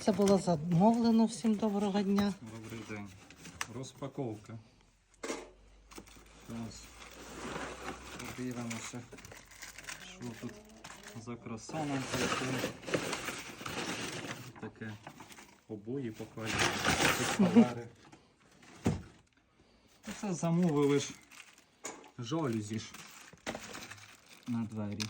Це було замовлено. Всім доброго дня. Добрий день. Розпаковка. Зараз подивимося, що тут за краса нам. Таке обої шпалери. Це замовили ж жалюзі ж на двері.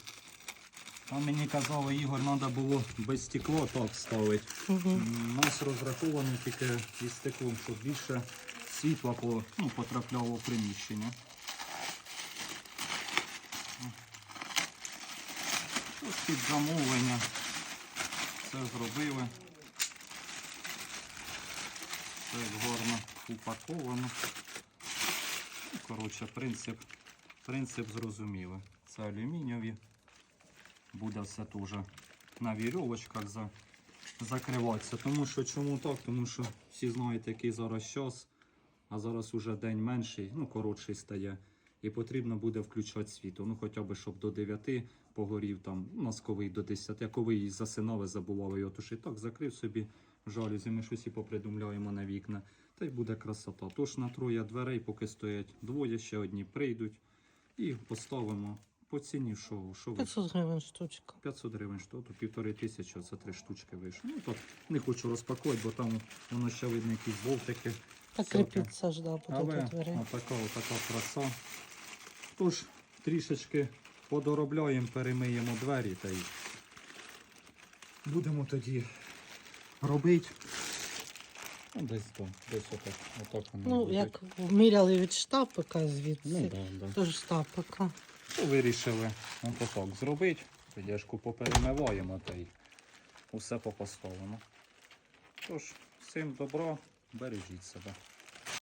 Там мені казали, Ігор, треба було без стекло так ставити. Угу. У нас розраховано тільки із стеклом, щоб більше світла по, ну, потрапляло в приміщення. Ось під замовлення. Все зробили. Все гарно упаковано. Ну, Коротше, принцип, принцип зрозумілий. Це алюмінієві. Буде все теж на вірьовочках за, закриватися. Тому що чому так? Тому що всі знають, який зараз час, а зараз уже день менший, ну коротший стає. І потрібно буде включати світло. Ну хоча б щоб до 9 погорів, там у нас ковий до 10, а коли її засинали, забували його тушити. Так, закрив собі жалюзі, ми щось і попридумляємо на вікна. Та й буде красота. Тож на троє дверей, поки стоять двоє, ще одні прийдуть. І поставимо по ціні, що, що ви 500 гривень штучка. 500 гривень штуку, півтори тисячі, це три штучки вийшло. Ну так не хочу розпакувати, бо там воно ще видно якісь болтики. Так кріпиться ж, да, буде Але до дверей. отака, отака краса. Тож трішечки подоробляємо, перемиємо двері та й будемо тоді робити. Ну, десь там, десь отак, отак воно Ну, буде. як міряли від штапика звідси, ну, да, да. то ж штапика. Вирішили отак зробити. Підяшку поперемиваємо та й усе попоставимо. Тож, всім добро, бережіть себе.